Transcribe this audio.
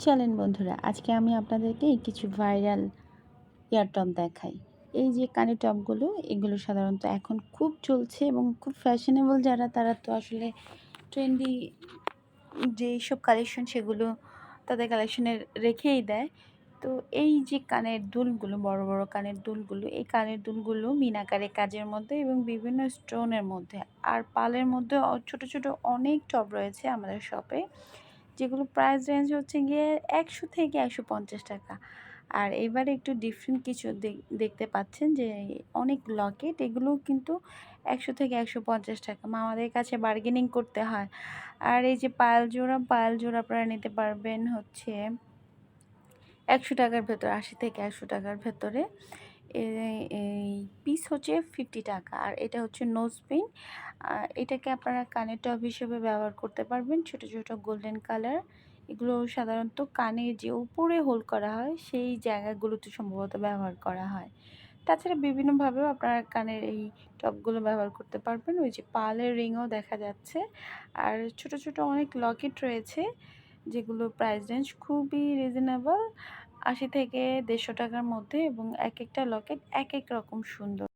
চলেন বন্ধুরা, আজকে আমি আপনাদেরকে কিছু ভাইরাল ইয়ার টপ দেখাই। এই যে কানের টপগুলো এগুলো সাধারণত এখন খুব চলছে এবং খুব ফ্যাশনেবল যারা, তারা তো আসলে ট্রেন্ডি যেসব কালেকশন সেগুলো তাদের কালেকশনে রেখেই দেয়। তো এই যে কানের দুলগুলো, বড় বড় কানের দুলগুলো, এই কানের দুলগুলো মিনাকারে কাজের মধ্যে এবং বিভিন্ন স্টোনের মধ্যে। আর পালের মধ্যে ছোট ছোট অনেক টপ রয়েছে আমাদের শপে যেগুলো প্রাইস রেঞ্জ হচ্ছে গিয়ে একশো থেকে একশো পঞ্চাশ টাকা। আর এবারে একটু ডিফারেন্ট কিছু দেখতে পাচ্ছেন যে অনেক লকেট এগুলো কিন্তু একশো থেকে একশো পঞ্চাশ টাকা। মামাদের কাছে বার্গেনিং করতে হয়। আর এই যে পায়েল জোড়া পায়েল জোড়া আপনারা নিতে পারবেন হচ্ছে একশো টাকার ভেতরে, আশি থেকে একশো টাকার ভেতরে। পিস হচ্ছে ফিফটি টাকা। আর এটা হচ্ছে নোজ পিন এটাকে আপনারা কানের টপ হিসেবে ব্যবহার করতে পারবেন। ছোট ছোট গোল্ডেন কালার এগুলো সাধারণত কানে যে উপরে হোল করা হয়, সেই জায়গাগুলোতে সম্ভবত ব্যবহার করা হয়। তাছাড়া বিভিন্নভাবেও আপনারা কানের এই টপগুলো ব্যবহার করতে পারবেন। ওই যে পালের রিংও দেখা যাচ্ছে। আর ছোট ছোট অনেক লকেট রয়েছে। যেগুলো প্রাইস রেঞ্জ খুবই রিজনেবল আশি থেকে দেড়শো টাকার মধ্যে এবং এক একটা লকেট এক এক রকম সুন্দর।